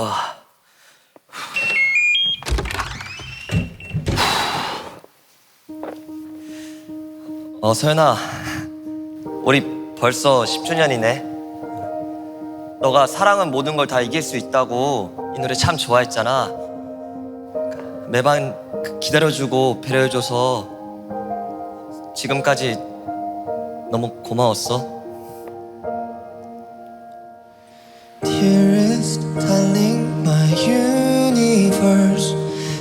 아. 어, 서연아. 우리 벌써 10주년이네. 너가 사랑은 모든 걸 다 이길 수 있다고 이 노래 참 좋아했잖아. 매번 기다려주고 배려해줘서 지금까지 너무 고마웠어. Dearest darling my universe.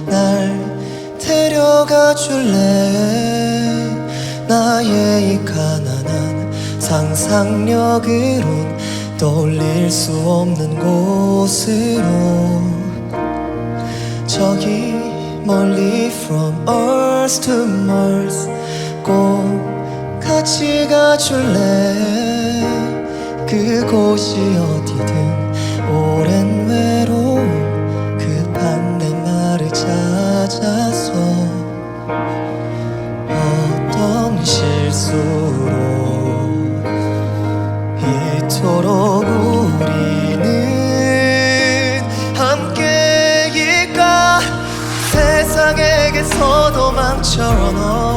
날 데려가 줄래? 나의 이 가난한 상상력으론 떠올릴 수 없는 곳으로. 저기 멀리 from Earth to Mars. 꼭 같이 가줄래? 그곳이 어디든 도망쳐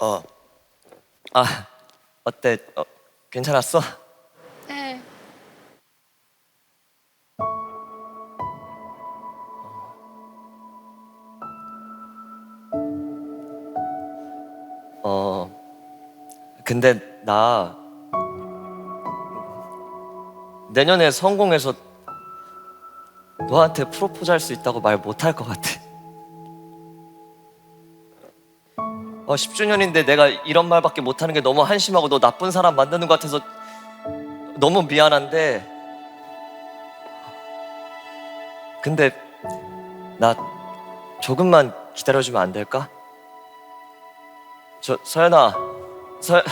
어. 아, 어때? 어, 괜찮았어? 네. 어. 근데 나 내년에 성공해서 너한테 프로포즈 할 수 있다고 말 못 할 것 같아. 어, 10주년인데 내가 이런 말밖에 못 하는 게 너무 한심하고 너 나쁜 사람 만드는 것 같아서 너무 미안한데 근데 나 조금만 기다려주면 안 될까? 저 서연아, 서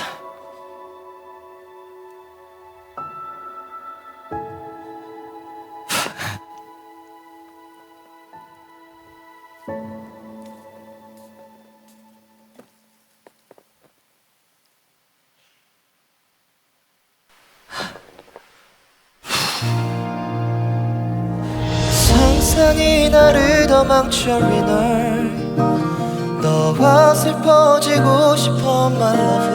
상상이 나를 더 망쳐리 널. 너와 슬퍼지고 싶어 lover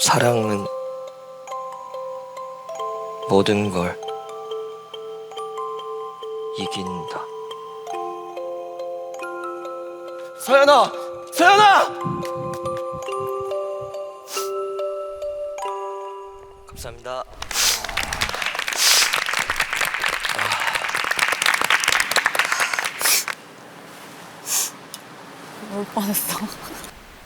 사랑은 모든 걸 이긴다. 서연아, 서연아! 감사합니다. 울 뻔했어.